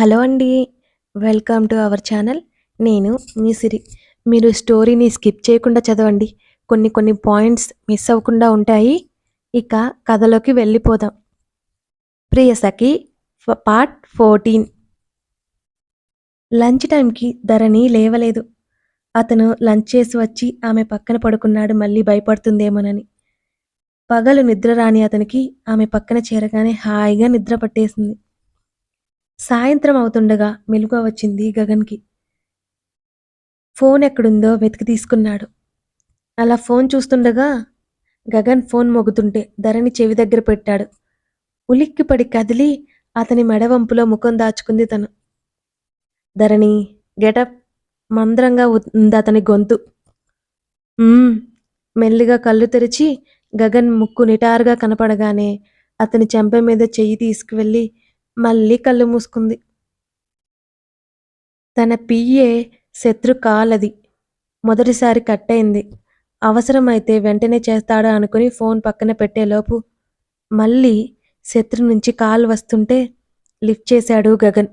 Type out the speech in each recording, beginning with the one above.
Hello అండి welcome to our channel. నేను మీ సిరి. మీరు స్టోరీని స్కిప్ చేయకుండా చదవండి. కొన్ని కొన్ని పాయింట్స్ మిస్ అవ్వకుండా ఉంటాయి. ఇక కథలోకి వెళ్ళిపోదాం. Priyasakhi part fourteen. లంచ్ టైంకి ధరణి లేవలేదు. అతను లంచ్ చేసి వచ్చి ఆమె పక్కన పడుకున్నాడు మళ్ళీ భయపడుతుందేమోనని. పగలు నిద్ర రాని అతనికి ఆమె పక్కన చేరగానే హాయిగా నిద్ర పట్టేసింది. సాయంత్రం అవుతుండగా మెలుగు వచ్చింది గగన్కి. ఫోన్ ఎక్కడుందో వెతికి తీసుకున్నాడు. అలా ఫోన్ చూస్తుండగా గగన్ ఫోన్ మోగుతుంటే ధరణి చెవి దగ్గర పెట్టాడు. ఉలిక్కిపడి కదిలి అతని మెడవంపులో ముఖం దాచుకుంది తను. ధరణి గెటప్ మంద్రంగా ఉంది అతని గొంతు. మెల్లిగా కళ్ళు తెరిచి గగన్ ముక్కు నిటారుగా కనపడగానే అతని చెంప మీద చెయ్యి తీసుకువెళ్ళి మళ్ళీ కళ్ళు మూసుకుంది. తన పియ్యే శత్రు కాలది. మొదటిసారి కట్టయింది అవసరమైతే వెంటనే చేస్తాడా అనుకుని ఫోన్ పక్కన పెట్టేలోపు మళ్ళీ శత్రు నుంచి కాల్ వస్తుంటే లిఫ్ట్ చేశాడు గగన్.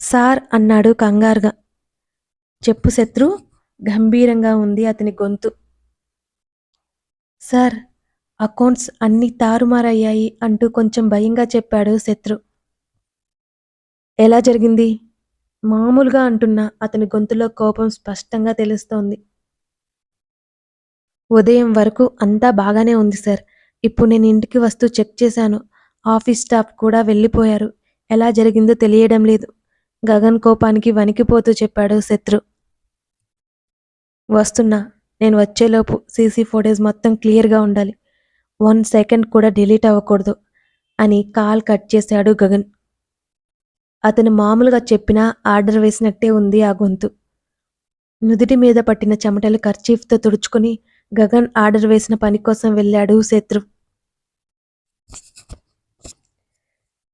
సార్ అన్నాడు కంగారుగా. చెప్పు శత్రు గంభీరంగా ఉంది అతని గొంతు. సార్ అకౌంట్స్ అన్నీ తారుమారయ్యాయి అంటూ కొంచెం భయంగా చెప్పాడు శత్రు. ఎలా జరిగింది? మామూలుగా అంటున్న అతని గొంతులో కోపం స్పష్టంగా తెలుస్తోంది. ఉదయం వరకు అంతా బాగానే ఉంది సార్. ఇప్పుడు నేను ఇంటికి వస్తూ చెక్ చేశాను. ఆఫీస్ స్టాఫ్ కూడా వెళ్ళిపోయారు. ఎలా జరిగిందో తెలియడం లేదు. గగన్ కోపానికి వణికిపోతూ చెప్పాడు శత్రు. వస్తున్నా నేను వచ్చేలోపు సీసీ ఫోటేజ్ మొత్తం క్లియర్గా ఉండాలి. వన్ సెకండ్ కూడా డిలీట్ అవ్వకూడదు అని కాల్ కట్ చేశాడు గగన్. అతను మామూలుగా చెప్పినా ఆర్డర్ వేసినట్టే ఉంది ఆ గొంతు. నుదుటి మీద పట్టిన చెమటలు కర్చీఫ్తో తుడుచుకుని గగన్ ఆర్డర్ వేసిన పని కోసం వెళ్ళాడు శత్రు.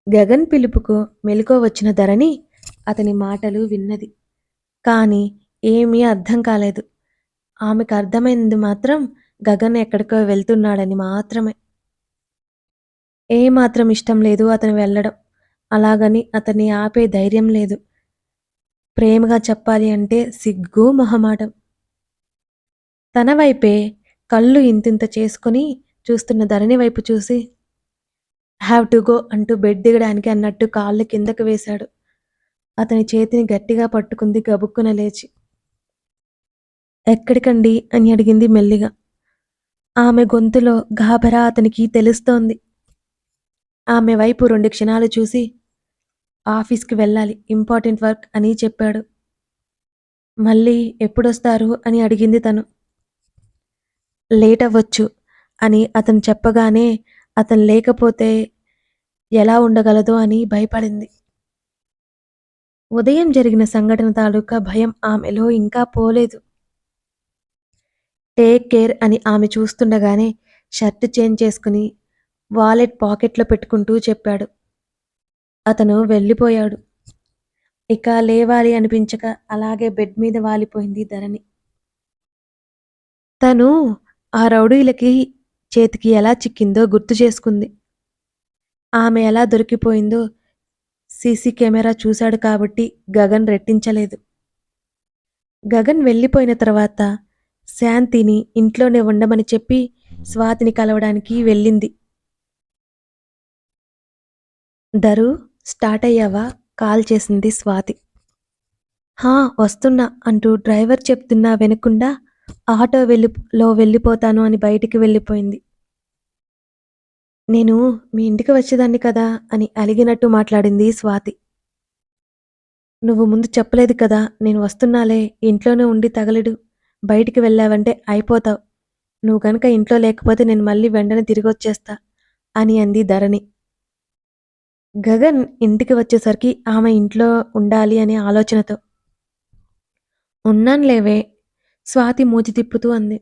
గగన్ పిలుపుకు మెలుకో వచ్చిన ధరణి అతని మాటలు విన్నది. కానీ ఏమీ అర్థం కాలేదు. ఆమెకు అర్థమైంది మాత్రం గగన్ ఎక్కడికో వెళ్తున్నాడని మాత్రమే. ఏమాత్రం ఇష్టం లేదు అతను వెళ్ళడం. అలాగని అతన్ని ఆపే ధైర్యం లేదు. ప్రేమగా చెప్పాలి అంటే సిగ్గు మొహమాటం. తన వైపే కళ్ళు ఇంతింత చేసుకుని చూస్తున్న ధరణి వైపు చూసి హ్యావ్ టు గో అంటూ బెడ్ దిగడానికి అన్నట్టు కాళ్ళు కిందకు వేశాడు. అతని చేతిని గట్టిగా పట్టుకుంది గబుక్కున లేచి. ఎక్కడికండి? అని అడిగింది మెల్లిగా. ఆమె గొంతులో గాబరా అతనికి తెలుస్తోంది. ఆమె వైపు రెండు క్షణాలు చూసి ఆఫీస్కి వెళ్ళాలి ఇంపార్టెంట్ వర్క్ అని చెప్పాడు. మళ్ళీ ఎప్పుడొస్తారు? అని అడిగింది తను. లేట్ అవ్వచ్చు అని అతను చెప్పగానే అతను లేకపోతే ఎలా ఉండగలదో అని భయపడింది. ఉదయం జరిగిన సంఘటన తాలూకా భయం ఆమెలో ఇంకా పోలేదు. టేక్ కేర్ అని ఆమె చూస్తుండగానే షర్ట్ చేంజ్ చేసుకుని వాలెట్ పాకెట్లో పెట్టుకుంటూ చెప్పాడు. అతను వెళ్ళిపోయాడు. ఇక లేవాలి అనిపించక అలాగే బెడ్ మీద వాలిపోయింది ధరణి. తను ఆ రౌడీలకి చేతికి ఎలా చిక్కిందో గుర్తు చేసుకుంది. ఆమె ఎలా దొరికిపోయిందో సీసీ కెమెరా చూశాడు కాబట్టి గగన్ రెట్టించలేదు. గగన్ వెళ్ళిపోయిన తర్వాత శాంతిని ఇంట్లోనే ఉండమని చెప్పి స్వాతిని కలవడానికి వెళ్ళింది. దరు స్టార్ట్ అయ్యావా? కాల్ చేసింది స్వాతి. హా వస్తున్నా అంటూ డ్రైవర్ చెప్తున్నా వినకుండా ఆటో వెళ్ళిలో వెళ్ళిపోతాను అని బయటికి వెళ్ళిపోయింది. నేను మీ ఇంటికి వచ్చేదాన్ని కదా అని అలిగినట్టు మాట్లాడింది స్వాతి. నువ్వు ముందు చెప్పలేదు కదా నేను వస్తున్నాలే ఇంట్లోనే ఉండి తగలడు. బయటికి వెళ్ళావంటే అయిపోతావు. నువ్వు కనుక ఇంట్లో లేకపోతే నేను మళ్ళీ వెంటనే తిరిగి వచ్చేస్తా అని అంది ధరణి. గగన్ ఇంటికి వచ్చేసరికి ఆమె ఇంట్లో ఉండాలి అనే ఆలోచనతో. ఉన్నానులేవే స్వాతి మూతి తిప్పుతూ అంది.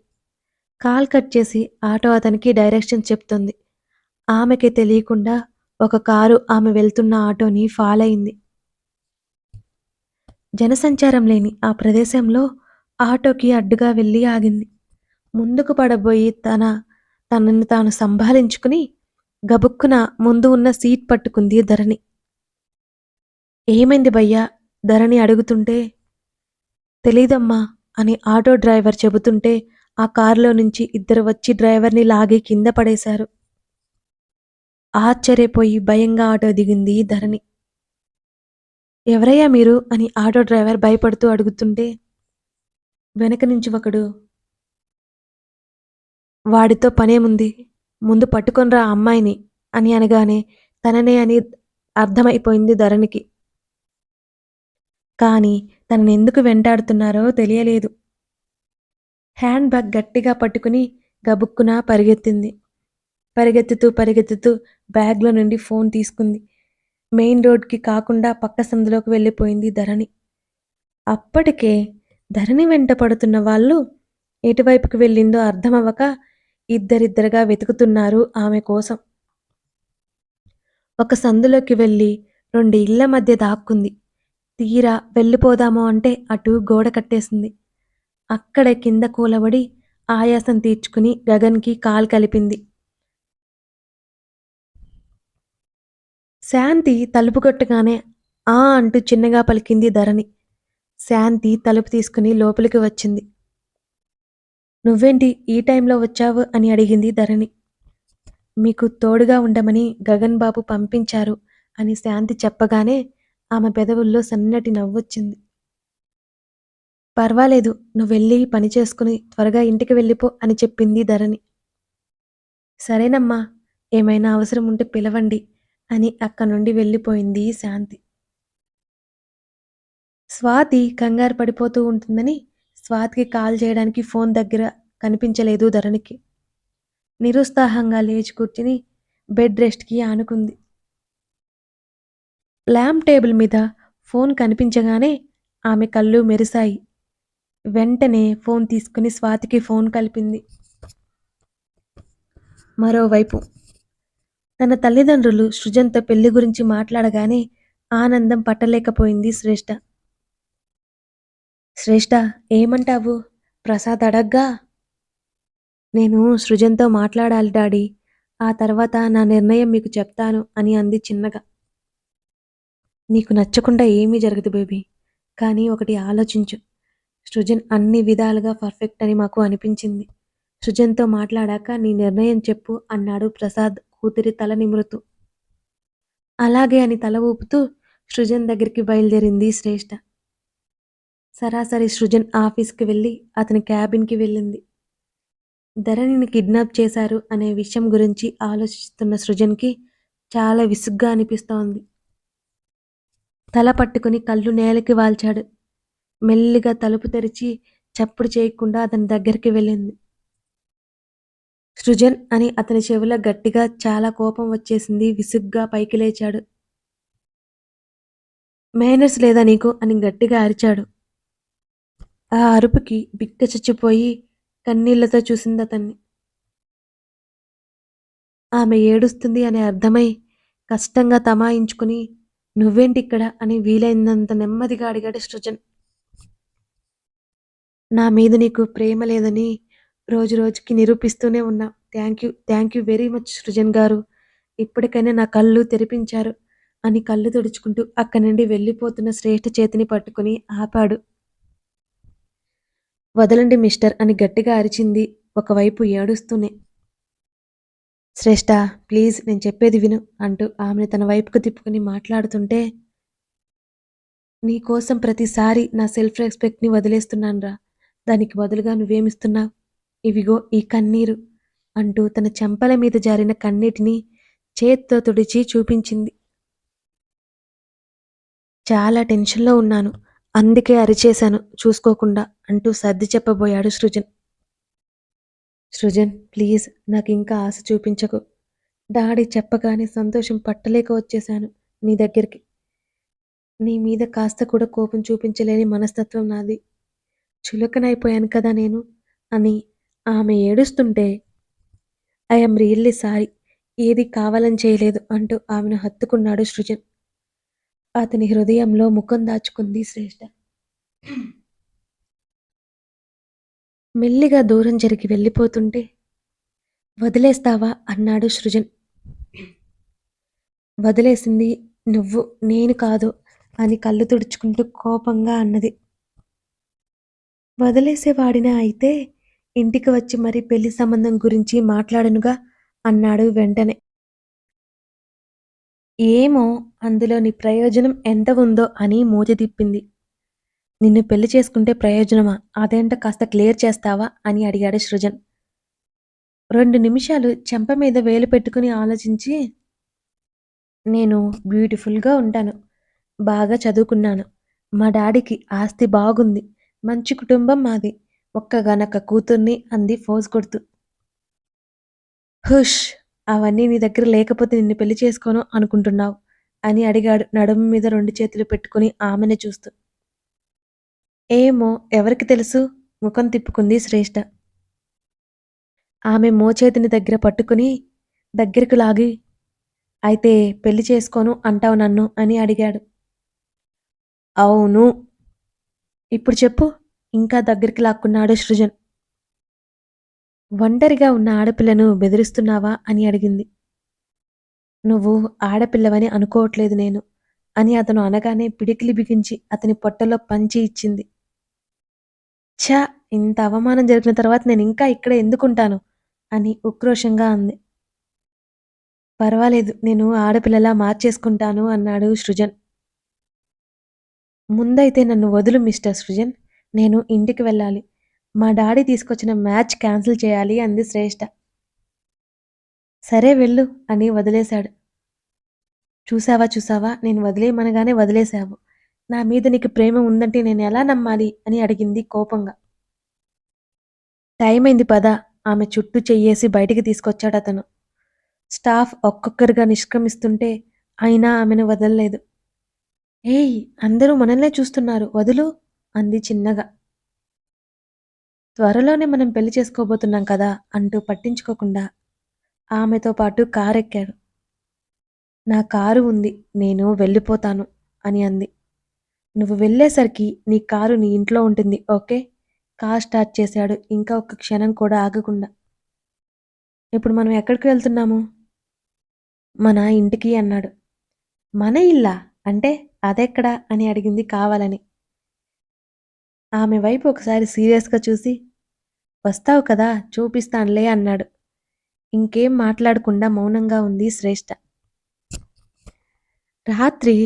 కాల్ కట్ చేసి ఆటో అతనికి డైరెక్షన్ చెప్తుంది. ఆమెకి తెలియకుండా ఒక కారు ఆమె వెళ్తున్న ఆటోని ఫాలో అయింది జనసంచారం లేని ఆ ప్రదేశంలో ఆటోకి అడ్డుగా వెళ్ళి ఆగింది. ముందుకు పడబోయి తన తనని తాను సంభాలించుకుని గబుక్కున ముందు ఉన్న సీట్ పట్టుకుంది ధరణి. ఏమైంది భయ్యా? ధరణి అడుగుతుంటే తెలీదమ్మా అని ఆటో డ్రైవర్ చెబుతుంటే ఆ కారులో నుంచి ఇద్దరు వచ్చి డ్రైవర్ని లాగి కింద పడేశారు. ఆశ్చర్యపోయి భయంగా ఆటో దిగింది ధరణి. ఎవరయ్యా మీరు? అని ఆటో డ్రైవర్ భయపడుతూ అడుగుతుంటే వెనక నుంచి ఒకడు వాడితో పనేముంది? ముందు పట్టుకొనిరా అమ్మాయిని అని అనగానే తననే అని అర్థమైపోయింది ధరణికి. కానీ తనని ఎందుకు వెంటాడుతున్నారో తెలియలేదు. హ్యాండ్ బ్యాగ్ గట్టిగా పట్టుకుని గబుక్కున పరిగెత్తింది. పరిగెత్తుతూ పరిగెత్తుతూ బ్యాగ్లో నుండి ఫోన్ తీసుకుంది. మెయిన్ రోడ్కి కాకుండా పక్క సందులోకి వెళ్ళిపోయింది ధరణి. అప్పటికే ధరణి వెంట పడుతున్న వాళ్ళు ఎటువైపుకి వెళ్ళిందో అర్థమవ్వక ఇద్దరిద్దరుగా వెతుకుతున్నారు ఆమె కోసం. ఒక సందులోకి వెళ్ళి రెండు ఇళ్ళ మధ్య దాక్కుంది. తీరా వెళ్ళిపోదాము అంటే అటు గోడ కట్టేసింది. అక్కడే కింద కూలబడి ఆయాసం తీర్చుకుని గగన్కి కాలు కలిపింది. శాంతి తలుపు కొట్టగానే ఆ అంటూ చిన్నగా పలికింది ధరణి. శాంతి తలుపు తీసుకుని లోపలికి వచ్చింది. నువ్వేంటి ఈ టైంలో వచ్చావు? అని అడిగింది ధరణి. మీకు తోడుగా ఉండమని గగన్ బాబు పంపించారు అని శాంతి చెప్పగానే ఆమె పెదవుల్లో సన్నటి నవ్వొచ్చింది. పర్వాలేదు నువ్వు వెళ్ళి పని చేసుకుని త్వరగా ఇంటికి వెళ్ళిపో అని చెప్పింది ధరణి. సరేనమ్మా ఏమైనా అవసరం ఉంటే పిలవండి అని అక్క నుండి వెళ్ళిపోయింది శాంతి. స్వాతి కంగారు పడిపోతూ ఉంటుందని స్వాతికి కాల్ చేయడానికి ఫోన్ దగ్గర కనిపించలేదు ధరణికి. నిరుత్సాహంగా లేచి కూర్చుని బెడ్ రెస్ట్కి ఆనుకుంది. ల్యాంప్ టేబుల్ మీద ఫోన్ కనిపించగానే ఆమె కళ్ళు మెరిశాయి. వెంటనే ఫోన్ తీసుకుని స్వాతికి ఫోన్ కలిపింది. మరోవైపు తన తల్లిదండ్రులు సృజన్తో పెళ్ళి గురించి మాట్లాడగానే ఆనందం పట్టలేకపోయింది శ్రేష్ఠ శ్రేష్ఠ ఏమంటావు? ప్రసాద్ అడగ్గా. నేను సృజన్తో మాట్లాడాలి డాడీ. ఆ తర్వాత నా నిర్ణయం మీకు చెప్తాను అని అంది చిన్నగా. నీకు నచ్చకుండా ఏమీ జరగదు బేబీ. కానీ ఒకటి ఆలోచించు. సృజన్ అన్ని విధాలుగా పర్ఫెక్ట్ అని మాకు అనిపించింది. సృజన్తో మాట్లాడాక నీ నిర్ణయం చెప్పు అన్నాడు ప్రసాద్ కూతురి తల నిమురుతూ. అలాగే అని తల ఊపుతూ సృజన్ దగ్గరికి బయలుదేరింది శ్రేష్ఠ సరాసరి సృజన్ ఆఫీస్కి వెళ్ళి అతని క్యాబిన్కి వెళ్ళింది. ధరణిని కిడ్నాప్ చేశారు అనే విషయం గురించి ఆలోచిస్తున్న సృజన్కి చాలా విసుగ్గా అనిపిస్తోంది. తల పట్టుకుని కళ్ళు నేలకి వాల్చాడు. మెల్లిగా తలుపు తెరిచి చప్పుడు చేయకుండా అతని దగ్గరికి వెళ్ళింది. సృజన్ అని అతని చెవిలో గట్టిగా చాలా కోపం వచ్చేసింది. విసుగ్గా పైకి లేచాడు. మేనర్స్ లేదా నీకు అని గట్టిగా అరిచాడు. ఆ అరుపుకి బిక్క చచ్చిపోయి కన్నీళ్ళతో చూసింది అతన్ని. ఆమె ఏడుస్తుంది అని అర్థమై కష్టంగా తమాయించుకుని నువ్వేంటి ఇక్కడ అని వీలైనంత నెమ్మదిగా అడిగాడు సృజన్. నా మీద నీకు ప్రేమ లేదని రోజు రోజుకి నిరూపిస్తూనే ఉన్నా. Thank you thank you very much Srujan గారు. ఇప్పటికైనా నా కళ్ళు తెరిపించారు అని కళ్ళు తుడుచుకుంటూ అక్కడి నుండి వెళ్ళిపోతున్న శ్రేష్ఠ చేతిని పట్టుకుని ఆపాడు. వదలండి మిస్టర్ అని గట్టిగా అరిచింది ఒకవైపు ఏడుస్తూనే. శ్రేష్ఠ ప్లీజ్ నేను చెప్పేది విను అంటూ ఆమెను తన వైపుకు తిప్పుకుని మాట్లాడుతుంటే నీకోసం ప్రతిసారి నా సెల్ఫ్ రెస్పెక్ట్ని వదిలేస్తున్నానురా. దానికి బదులుగా నువ్వేమిస్తున్నావు? ఇవిగో ఈ కన్నీరు అంటూ తన చెంపల మీద జారిన కన్నీటిని చేత్తో తుడిచి చూపించింది. చాలా టెన్షన్లో ఉన్నాను. అందుకే అరిచేశాను చూసుకోకుండా అంటూ సర్ది చెప్పబోయాడు సృజన్. సృజన్ ప్లీజ్ నాకు ఇంకా ఆశ చూపించకు. డాడీ చెప్పగానే సంతోషం పట్టలేక వచ్చేశాను నీ దగ్గరికి. నీ మీద కాస్త కూడా కోపం చూపించలేని మనస్తత్వం నాది. చులకనైపోయాను కదా నేను అని ఆమె ఏడుస్తుంటే ఐఎమ్ రియల్లీ సారీ ఏది కావాలని చేయలేదు అంటూ ఆమెను హత్తుకున్నాడు సృజన్. అతని హృదయంలో ముఖం దాచుకుంది శ్రేష్ఠ మెల్లిగా దూరం జరిగి వెళ్ళిపోతుంటే వదిలేస్తావా అన్నాడు సృజన్ వదిలేసింది నువ్వు నేను కాదు అని కళ్ళు తుడుచుకుంటూ కోపంగా అన్నది. వదిలేసేవాడినా అయితే ఇంటికి వచ్చి మరి పెళ్ళి సంబంధం గురించి మాట్లాడనుగా అన్నాడు వెంటనే. ఏమో అందులోని ప్రయోజనం ఎంత ఉందో అని మూతి తిప్పింది. నిన్ను పెళ్ళి చేసుకుంటే ప్రయోజనమా? అదేంటో కాస్త క్లియర్ చేస్తావా? అని అడిగాడు సృజన్. రెండు నిమిషాలు చెంప మీద వేలు పెట్టుకుని ఆలోచించి నేను బ్యూటిఫుల్గా ఉంటాను. బాగా చదువుకున్నాను. మా డాడీకి ఆస్తి బాగుంది. మంచి కుటుంబం మాది. ఒక్కగానొక్క కూతుర్ని అంది ఫోజ్ కొడుతూ. హుష్! అవన్నీ నీ దగ్గర లేకపోతే నిన్ను పెళ్ళి చేసుకోను అనుకుంటున్నావు అని అడిగాడు నడుము మీద రెండు చేతులు పెట్టుకుని ఆమెనే చూస్తూ. ఏమో ఎవరికి తెలుసు? ముఖం తిప్పుకుంది శ్రేష్ఠ. ఆమె మోచేతిని దగ్గర పట్టుకుని దగ్గరకు లాగి అయితే పెళ్ళి చేసుకోను అంటావు నన్ను అని అడిగాడు. అవును. ఇప్పుడు చెప్పు ఇంకా దగ్గరికి లాక్కున్నాడు సృజన్. ఒంటరిగా ఉన్న ఆడపిల్లను బెదిరిస్తున్నావా అని అడిగింది. నువ్వు ఆడపిల్లవని అనుకోవట్లేదు నేను అని అతను అనగానే పిడికిలి బిగించి అతని పొట్టలో పంచి ఇచ్చింది. ఛ! ఇంత అవమానం జరిగిన తర్వాత నేను ఇంకా ఇక్కడ ఎందుకుంటాను అని ఉక్రోషంగా అంది. పర్వాలేదు నేను ఆడపిల్లలా మార్చేసుకుంటాను అన్నాడు సృజన్. ముందైతే నన్ను వదులు మిస్టర్ సృజన్. నేను ఇంటికి వెళ్ళాలి. మా డాడీ తీసుకొచ్చిన మ్యాచ్ క్యాన్సిల్ చేయాలి అంది శ్రేష్ఠ. సరే వెళ్ళు అని వదిలేశాడు. చూసావా చూసావా నేను వదిలేయమనగానే వదిలేశావు. నా మీద నీకు ప్రేమ ఉందంటే నేను ఎలా నమ్మాలి అని అడిగింది కోపంగా. టైం అయింది పద ఆమె చుట్టూ చెయ్యేసి బయటికి తీసుకొచ్చాడు అతను. స్టాఫ్ ఒక్కొక్కరుగా నిష్క్రమిస్తుంటే అయినా ఆమెను వదలలేదు ఏయ్ అందరూ మనల్నే చూస్తున్నారు వదులు అంది చిన్నగా. త్వరలోనే మనం పెళ్ళి చేసుకోబోతున్నాం కదా అంటూ పట్టించుకోకుండా ఆమెతో పాటు కారెక్కాడు. నా కారు ఉంది నేను వెళ్ళిపోతాను అని అంది. నువ్వు వెళ్ళేసరికి నీ కారు నీ ఇంట్లో ఉంటుంది ఓకే కార్ స్టార్ట్ చేశాడు ఇంకా ఒక్క క్షణం కూడా ఆగకుండా. ఇప్పుడు మనం ఎక్కడికి వెళ్తున్నాము? మన ఇంటికి అన్నాడు. మన ఇల్లా? అంటే అదెక్కడా? అని అడిగింది కావాలని. ఆమె వైపు ఒకసారి సీరియస్‌గా చూసి వస్తావు కదా చూపిస్తానులే అన్నాడు. ఇంకేం మాట్లాడకుండా మౌనంగా ఉంది శ్రేష్ఠ. రాత్రి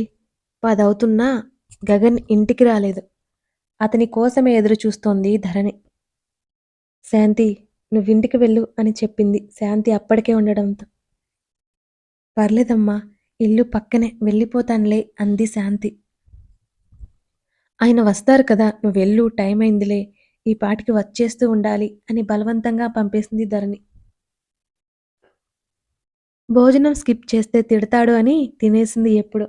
పదవుతున్నా గగన్ ఇంటికి రాలేదు. అతని కోసమే ఎదురు చూస్తోంది ధరణి. శాంతి నువ్వింటికి వెళ్ళు అని చెప్పింది శాంతి అప్పటికే ఉండడంతో. పర్లేదమ్మా ఇల్లు పక్కనే వెళ్ళిపోతానులే అంది శాంతి. ఆయన వస్తారు కదా నువ్వు వెళ్ళు టైం అయిందిలే ఈ పాటికి వచ్చేస్తూ ఉండాలి అని బలవంతంగా పంపేసింది ధరణి. భోజనం స్కిప్ చేస్తే తిడతాడు అని తినేసింది ఎప్పుడు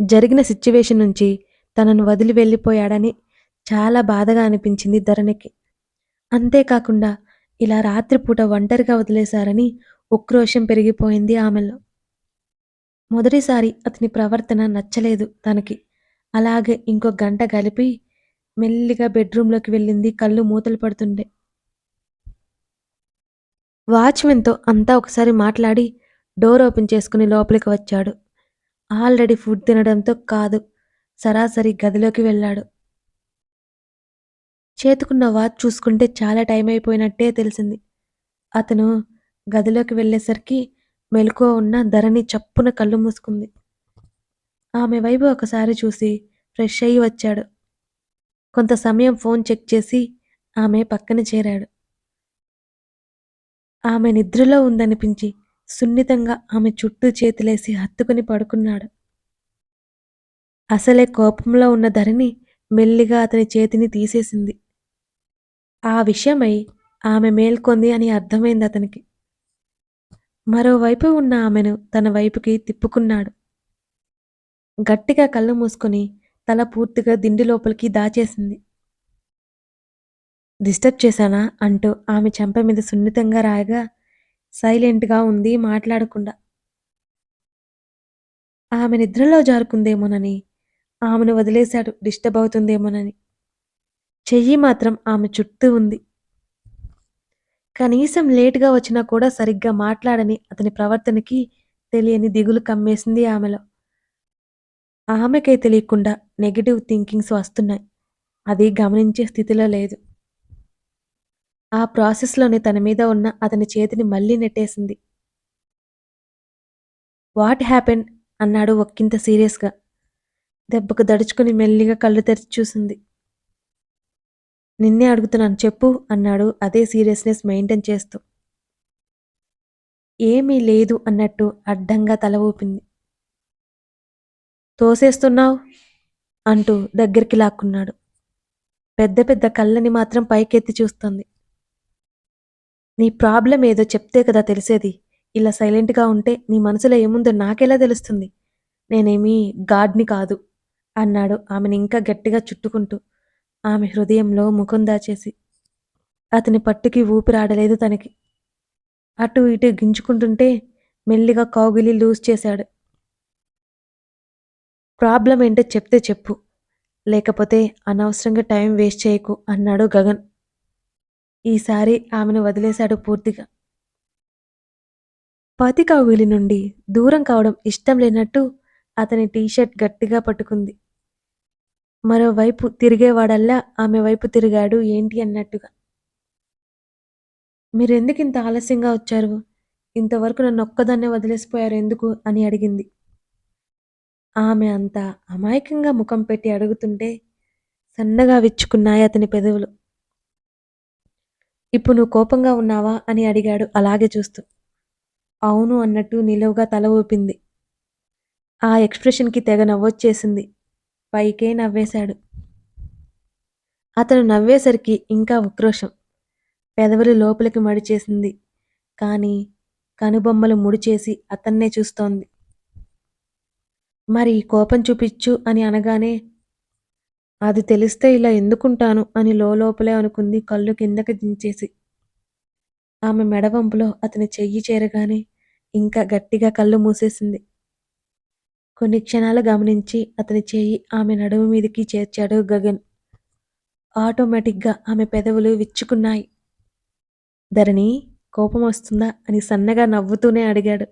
జరిగిన సిచ్యువేషన్ నుంచి తనను వదిలి వెళ్ళిపోయాడని చాలా బాధగా అనిపించింది ధరణికి. అంతేకాకుండా ఇలా రాత్రిపూట ఒంటరిగా వదిలేశారని ఉక్రోషం పెరిగిపోయింది ఆమెలో. మొదటిసారి అతని ప్రవర్తన నచ్చలేదు తనకి. అలాగే ఇంకో గంట గలిపి మెల్లిగా బెడ్రూమ్లోకి వెళ్ళింది కళ్ళు మూతలు పడుతుండే. వాచ్‌మెన్‌తో అంతా ఒకసారి మాట్లాడి డోర్ ఓపెన్ చేసుకుని లోపలికి వచ్చాడు. ఆల్రెడీ ఫుడ్ తినడంతో కాదు సరాసరి గదిలోకి వెళ్ళాడు. చేతికున్న వాచ్ చూసుకుంటే చాలా టైం అయిపోయినట్టే తెలిసింది. అతను గదిలోకి వెళ్ళేసరికి మెలకువ ఉన్న ధరణి చప్పున కళ్ళు మూసుకుంది. ఆమె వైపు ఒకసారి చూసి ఫ్రెష్ అయ్యి వచ్చాడు. కొంత సమయం ఫోన్ చెక్ చేసి ఆమె పక్కన చేరాడు. ఆమె నిద్రలో ఉందనిపించి సున్నితంగా ఆమె చుట్టూ చేతులేసి హత్తుకుని పడుకున్నాడు. అసలే కోపంలో ఉన్న ధరణి మెల్లిగా అతని చేతిని తీసేసింది. ఆ విషయమై ఆమె మేల్కొంది అని అర్థమైంది అతనికి. మరోవైపు ఉన్న ఆమెను తన వైపుకి తిప్పుకున్నాడు. గట్టిగా కళ్ళు మూసుకొని తల పూర్తిగా దిండి లోపలికి దాచేసింది. డిస్టర్బ్ చేశానా అంటూ ఆమె చెంప మీద సున్నితంగా రాయగా సైలెంట్‌గా ఉంది మాట్లాడకుండా. ఆమె నిద్రలో జారుకుందేమోనని ఆమెను వదిలేశాడు డిస్టర్బ్ అవుతుందేమోనని. చెయ్యి మాత్రం ఆమె చుట్టూ ఉంది. కనీసం లేటుగా వచ్చినా కూడా సరిగ్గా మాట్లాడని అతని ప్రవర్తనకి తెలియని దిగులు కమ్మేసింది ఆమెలో. ఆమెకే తెలియకుండా నెగటివ్ థింకింగ్స్ వస్తున్నాయి. అది గమనించే స్థితిలో లేదు. ఆ ప్రాసెస్లోనే తన మీద ఉన్న అతని చేతిని మళ్ళీ నెట్టేసింది. వాట్ హ్యాపెన్ అన్నాడు ఒక్కింత సీరియస్గా. దెబ్బకు దడుచుకుని మెల్లిగా కళ్ళు తెరిచి చూసింది. నిన్నే అడుగుతున్నాను చెప్పు అన్నాడు అదే సీరియస్నెస్ మెయింటైన్ చేస్తూ. ఏమీ లేదు అన్నట్టు అడ్డంగా తల ఊపింది. తోసేస్తున్నావు? అంటూ దగ్గరికి లాక్కున్నాడు. పెద్ద పెద్ద కళ్ళని మాత్రం పైకెత్తి చూస్తుంది. నీ ప్రాబ్లం ఏదో చెప్తే కదా తెలిసేది. ఇలా సైలెంట్గా ఉంటే నీ మనసులో ఏముందో నాకెలా తెలుస్తుంది? నేనేమీ గాడ్ని కాదు అన్నాడు ఆమెను ఇంకా గట్టిగా చుట్టుకుంటూ. ఆమె హృదయంలో ముఖం దాచేసి. అతని పట్టుకి ఊపిరాడలేదు తనకి. అటు ఇటు గింజుకుంటుంటే మెల్లిగా కౌగిలి లూజ్ చేశాడు. ప్రాబ్లం ఏంటో చెప్తే చెప్పు. లేకపోతే అనవసరంగా టైం వేస్ట్ చేయకు అన్నాడు గగన్. ఈసారి ఆమెను వదిలేశాడు పూర్తిగా. పతి నుండి దూరం కావడం ఇష్టం లేనట్టు అతని టీషర్ట్ గట్టిగా పట్టుకుంది. మరోవైపు తిరిగేవాడల్లా ఆమె వైపు తిరిగాడు ఏంటి అన్నట్టుగా. మీరెందుకు ఇంత ఆలస్యంగా వచ్చారు? ఇంతవరకు నన్ను ఒక్కదాన్నే వదిలేసిపోయారు ఎందుకు? అని అడిగింది. ఆమె అంత అమాయకంగా ముఖం పెట్టి అడుగుతుంటే సన్నగా విచ్చుకున్నాయి అతని పెదవులు. ఇప్పుడు నువ్వు కోపంగా ఉన్నావా? అని అడిగాడు అలాగే చూస్తూ. అవును అన్నట్టు నిలువుగా తల ఊపింది. ఆ ఎక్స్ప్రెషన్కి తెగ నవ్వొచ్చేసింది. పైకే నవ్వేశాడు. అతను నవ్వేసరికి ఇంకా ఉక్రోషం. పెదవులు లోపలికి మడిచేసింది. కానీ కనుబొమ్మలు ముడిచేసి అతన్నే చూస్తోంది. మరి కోపం చూపించు అని అనగానే అది తెలిస్తే ఇలా ఎందుకుంటాను? అని లోపలే అనుకుంది కళ్ళు కిందకి దించేసి. ఆమె మెడవంపులో అతని చెయ్యి చేరగానే ఇంకా గట్టిగా కళ్ళు మూసేసింది. కొన్ని క్షణాలు గమనించి అతని చేయి ఆమె నడుము మీదకి చేర్చాడు గగన్. ఆటోమేటిక్గా ఆమె పెదవులు విచ్చుకున్నాయి. ధరణి కోపం వస్తుందా? అని సన్నగా నవ్వుతూనే అడిగాడు.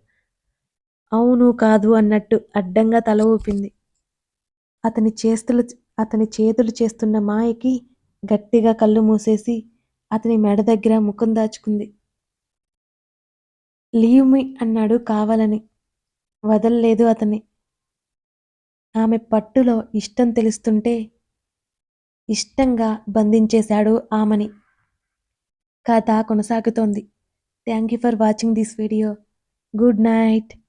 అవును కాదు అన్నట్టు అడ్డంగా తల ఊపింది. అతని చేస్తులు అతని చేతులు చేస్తున్న మాయకి గట్టిగా కళ్ళు మూసేసి అతని మెడ దగ్గర ముఖం దాచుకుంది. లీవ్ మీ అన్నాడు కావాలని. వదలలేదు అతని. ఆమె పట్టులో ఇష్టం తెలుస్తుంటే ఇష్టంగా బంధించేశాడు ఆమెని. కథ కొనసాగుతోంది. Thank you for watching this video. Good night.